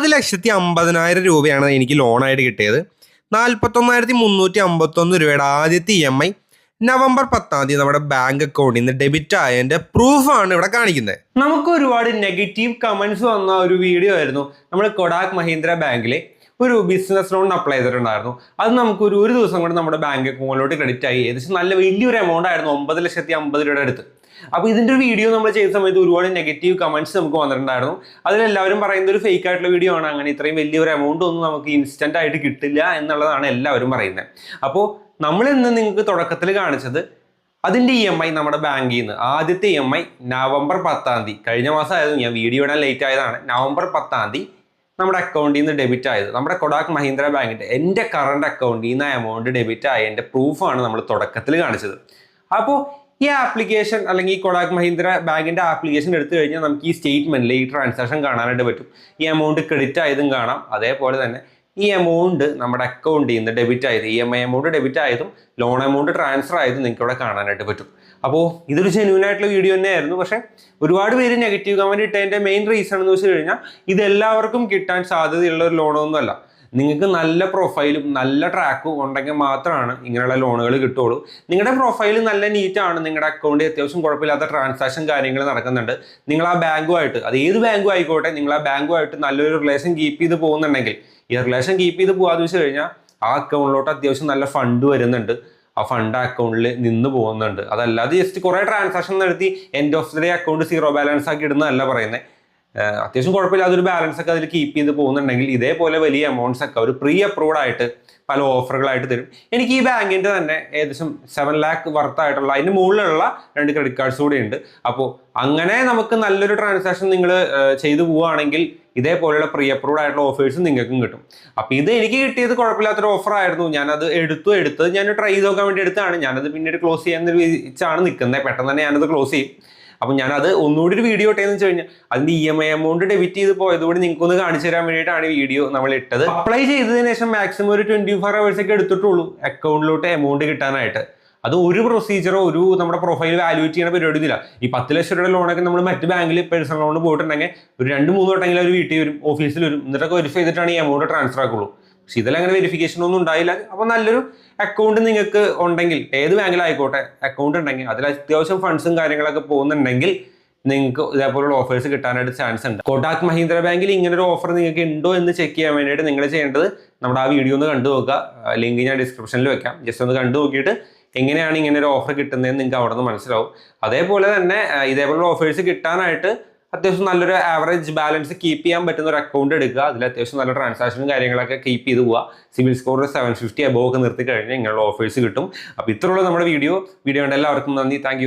അമ്പത് ലക്ഷത്തി അമ്പതിനായിരം രൂപയാണ് എനിക്ക് ലോണായിട്ട് കിട്ടിയത്. നാൽപ്പത്തൊന്നായിരത്തി മുന്നൂറ്റി അമ്പത്തൊന്ന് രൂപയുടെ ആദ്യത്തെ ഇ എം ഐ നവംബർ പത്താം തീയതി നമ്മുടെ ബാങ്ക് അക്കൗണ്ടിൽ നിന്ന് ഡെബിറ്റ് ആയതിന്റെ പ്രൂഫാണ് ഇവിടെ കാണിക്കുന്നത്. നമുക്ക് ഒരുപാട് നെഗറ്റീവ് കമന്റ്സ് വന്ന ഒരു വീഡിയോ ആയിരുന്നു. നമ്മൾ കൊടാക് മഹീന്ദ്ര ബാങ്കിലെ ഒരു ബിസിനസ് ലോൺ അപ്ലൈ ചെയ്തിട്ടുണ്ടായിരുന്നു. അത് നമുക്ക് ഒരു ഒരു ദിവസം കൊണ്ട് നമ്മുടെ ബാങ്ക് അക്കൗണ്ടിലോട്ട് ക്രെഡിറ്റ് ആയി. ഏകദേശം നല്ല വലിയൊരു എമൗണ്ട് ആയിരുന്നു ഒമ്പത് ലക്ഷത്തി അമ്പത് രൂപയുടെ അടുത്ത്. അപ്പോൾ ഇതിന്റെ ഒരു വീഡിയോ നമ്മൾ ചെയ്ത സമയത്ത് ഒരുപാട് നെഗറ്റീവ് കമന്റ്സ് നമുക്ക് വന്നിട്ടുണ്ടായിരുന്നു. അതിലെല്ലാവരും പറയുന്നത് ഒരു ഫേക്ക് ആയിട്ടുള്ള വീഡിയോ ആണ്. അങ്ങനെ ഇത്രയും വലിയൊരു എമൗണ്ട് ഒന്നും നമുക്ക് ഇൻസ്റ്റന്റ് ആയിട്ട് കിട്ടില്ല എന്നുള്ളതാണ് എല്ലാവരും പറയുന്നത്. അപ്പോൾ നമ്മൾ ഇന്ന് നിങ്ങൾക്ക് തുടക്കത്തിൽ കാണിച്ചത് അതിന്റെ ഇ എം ഐ നമ്മുടെ ബാങ്കിൽ നിന്ന് ആദ്യത്തെ ഇ എം ഐ നവംബർ പത്താം തീയതി. കഴിഞ്ഞ മാസം ആയിരുന്നു ഞാൻ വീഡിയോ ഇടാൻ ലേറ്റ് ആയതാണ്. നവംബർ പത്താം തീയതി നമ്മുടെ അക്കൗണ്ടിൽ നിന്ന് ഡെബിറ്റ് ആയത്. നമ്മുടെ കൊടാക് മഹീന്ദ്ര ബാങ്കിന്റെ എന്റെ കറണ്ട് അക്കൗണ്ടിൽ നിന്ന് എമൗണ്ട് ഡെബിറ്റ് ആയതിന്റെ പ്രൂഫാണ് നമ്മൾ തുടക്കത്തിൽ കാണിച്ചത്. അപ്പോൾ ഈ ആപ്ലിക്കേഷൻ അല്ലെങ്കിൽ ഈ കൊടാക് മഹീന്ദ്ര ബാങ്കിന്റെ ആപ്ലിക്കേഷൻ എടുത്തു കഴിഞ്ഞാൽ നമുക്ക് ഈ സ്റ്റേറ്റ്മെന്റിൽ ഈ ട്രാൻസാക്ഷൻ കാണാനായിട്ട് പറ്റും. ഈ എമൗണ്ട് ക്രെഡിറ്റ് ആയതും കാണാം. അതേപോലെ തന്നെ ഈ എമൗണ്ട് നമ്മുടെ അക്കൗണ്ടിൽ നിന്ന് ഡെബിറ്റ് ആയത് E M I amount debit ആയതും ലോൺ എമൗണ്ട് ട്രാൻസ്ഫർ ആയതും നിങ്ങൾക്ക് ഇവിടെ കാണാനായിട്ട് പറ്റും. അപ്പോൾ ഇതൊരു ജെന്യൂൻ ആയിട്ടുള്ള വീഡിയോ തന്നെയായിരുന്നു. പക്ഷേ ഒരുപാട് പേര് നെഗറ്റീവ് കമന്റ് ഇട്ടതിന്റെ മെയിൻ റീസൺ എന്ന് വെച്ച് കഴിഞ്ഞാൽ ഇത് എല്ലാവർക്കും കിട്ടാൻ സാധ്യതയുള്ള ഒരു ലോണൊന്നുമല്ല നിങ്ങൾക്ക് നല്ല പ്രൊഫൈലും നല്ല ട്രാക്കും ഉണ്ടെങ്കിൽ മാത്രമാണ് ഇങ്ങനെയുള്ള ലോണുകൾ കിട്ടുള്ളൂ നിങ്ങളുടെ പ്രൊഫൈൽ നല്ല നീറ്റാണ് നിങ്ങളുടെ അക്കൗണ്ടിൽ അത്യാവശ്യം കുഴപ്പമില്ലാത്ത ട്രാൻസാക്ഷൻ കാര്യങ്ങൾ നടക്കുന്നുണ്ട്. നിങ്ങൾ ആ ബാങ്കുമായിട്ട് അത് ഏത് ബാങ്കും ആയിക്കോട്ടെ നിങ്ങൾ ആ ബാങ്കുമായിട്ട് നല്ലൊരു റിലേഷൻ കീപ്പ് ചെയ്ത് പോകുന്നുണ്ടെങ്കിൽ ഈ റിലേഷൻ കീപ്പ് ചെയ്ത് പോകാതെ വെച്ച് കഴിഞ്ഞാൽ ആ അക്കൗണ്ടിലോട്ട് അത്യാവശ്യം നല്ല ഫണ്ട് വരുന്നുണ്ട്. ആ ഫണ്ട് അക്കൗണ്ടിൽ നിന്ന് പോകുന്നുണ്ട്. അതല്ലാതെ ജസ്റ്റ് കുറേ ട്രാൻസാക്ഷൻ നടത്തി end of the day account zero balance ആക്കി ഇടുന്നതല്ല പറയുന്നത് അത്യാവശ്യം കുഴപ്പമില്ലാതെ ഒരു ബാലൻസ് ഒക്കെ അതിൽ കീപ്പ് ചെയ്ത് പോകുന്നുണ്ടെങ്കിൽ ഇതേപോലെ വലിയ എമൗണ്ട്സ് ഒക്കെ ഒരു പ്രീ അപ്രൂവ്ഡ് ആയിട്ട് പല ഓഫറുകളായിട്ട് തരും. എനിക്ക് ഈ ബാങ്കിന്റെ തന്നെ ഏകദേശം സെവൻ ലാക്ക് വർത്ത് ആയിട്ടുള്ള അതിന് മുകളിലുള്ള രണ്ട് ക്രെഡിറ്റ് കാർഡ്സ് കൂടെ ഉണ്ട്. അപ്പോൾ അങ്ങനെ നമുക്ക് നല്ലൊരു ട്രാൻസാക്ഷൻ നിങ്ങൾ ചെയ്തു പോവുകയാണെങ്കിൽ ഇതേപോലെയുള്ള പ്രീ അപ്രൂവ്ഡ് ആയിട്ടുള്ള ഓഫേഴ്സ് നിങ്ങൾക്കും കിട്ടും. അപ്പോൾ ഇത് എനിക്ക് കിട്ടിയത് കുഴപ്പമില്ലാത്തൊരു ഓഫറായിരുന്നു ഞാനത് എടുത്തു. എടുത്തത് ഞാൻ ട്രൈ ചെയ്ത് നോക്കാൻ വേണ്ടി എടുത്താണ് ഞാനത് പിന്നീട് ക്ലോസ് ചെയ്യാൻ വെച്ചാണ് നിൽക്കുന്നത്. പെട്ടെന്ന് തന്നെ ഞാനത് ക്ലോസ് ചെയ്യും. അപ്പം ഞാനത് ഒന്നുകൂടി ഒരു വീഡിയോ ഇട്ടേന്ന് വെച്ച് കഴിഞ്ഞാൽ അതിന്റെ E M I amount debit ചെയ്ത് പോയതുകൂടി നിങ്ങൾക്ക് ഒന്ന് കാണിച്ചു തരാൻ വേണ്ടിയിട്ടാണ് ഈ വീഡിയോ നമ്മൾ ഇട്ടത്. അപ്ലൈ ചെയ്തതിന് ശേഷം മാക്സിമം ഒരു ട്വന്റി ഫോർ ഒക്കെ എടുത്തിട്ടുള്ളൂ അക്കൗണ്ടിലോട്ട് എമൗണ്ട് കിട്ടാനായിട്ട്. അത് ഒരു പ്രൊസീജിയറോ ഒരു നമ്മുടെ പ്രൊഫൈൽ വാല്യൂറ്റ് ചെയ്യുന്ന പരിപാടി ഇല്ല ഈ പത്ത് ലക്ഷം രൂപയുടെ ലോണൊക്കെ നമ്മൾ മറ്റ് ബാങ്കിൽ പേഴ്സണൽ ലോൺ പോയിട്ടുണ്ടെങ്കിൽ ഒരു രണ്ട് മൂന്ന് വട്ടമെങ്കിലും അവർ വീട്ടിൽ വരും ഓഫീസിൽ വരും എന്നിട്ടൊക്കെ വെരിഫൈ ചെയ്തിട്ടാണ് ഈ എമൗണ്ട് ട്രാൻസ്ഫർ ആക്കുള്ളൂ. പക്ഷെ ഇതിൽ അങ്ങനെ വെരിഫിക്കേഷൻ ഒന്നും ഉണ്ടായില്ല. അപ്പോൾ നല്ലൊരു അക്കൗണ്ട് നിങ്ങൾക്ക് ഉണ്ടെങ്കിൽ ഏത് ബാങ്കിലായിക്കോട്ടെ അക്കൗണ്ട് ഉണ്ടെങ്കിൽ അതിൽ അത്യാവശ്യം ഫണ്ട്സും കാര്യങ്ങളൊക്കെ പോകുന്നുണ്ടെങ്കിൽ നിങ്ങൾക്ക് ഇതേപോലുള്ള ഓഫേഴ്സ് കിട്ടാനായിട്ട് ചാൻസ് ഉണ്ട്. കോട്ടാക് മഹീന്ദ്ര ബാങ്കിൽ ഇങ്ങനെ ഒരു ഓഫർ നിങ്ങൾക്ക് ഉണ്ടോ എന്ന് ചെക്ക് ചെയ്യാൻ വേണ്ടിയിട്ട് നിങ്ങൾ ചെയ്യേണ്ടത് നമ്മുടെ ആ വീഡിയോ ഒന്ന് കണ്ടു നോക്കുക. ലിങ്ക് ഞാൻ ഡിസ്ക്രിപ്ഷനിൽ വെക്കാം. ജസ്റ്റ് ഒന്ന് കണ്ടു നോക്കിയിട്ട് എങ്ങനെയാണ് ഇങ്ങനെ ഒരു ഓഫർ കിട്ടുന്നതെന്ന് നിങ്ങൾക്ക് അവിടെ നിന്ന് മനസ്സിലാവും. അതേപോലെ തന്നെ ഇതേപോലുള്ള ഓഫേഴ്സ് കിട്ടാനായിട്ട് അത്യാവശ്യം നല്ലൊരു ആവറേജ് ബാലൻസ് കീപ്പ് ചെയ്യാൻ പറ്റുന്ന ഒരു അക്കൗണ്ട് എടുക്കുക. അതിൽ അത്യാവശ്യം നല്ല ട്രാൻസാക്ഷനും കാര്യങ്ങളൊക്കെ കീപ്പ് ചെയ്ത് പോവുക. CIBIL score seven fifty above ഒക്കെ നിർത്തി കഴിഞ്ഞാൽ ഇങ്ങനെയുള്ള ഓഫേഴ്സ് കിട്ടും. അപ്പോൾ ഇത്രയുള്ള നമ്മുടെ വീഡിയോ വീഡിയോ കണ്ട എല്ലാവർക്കും നന്ദി. താങ്ക്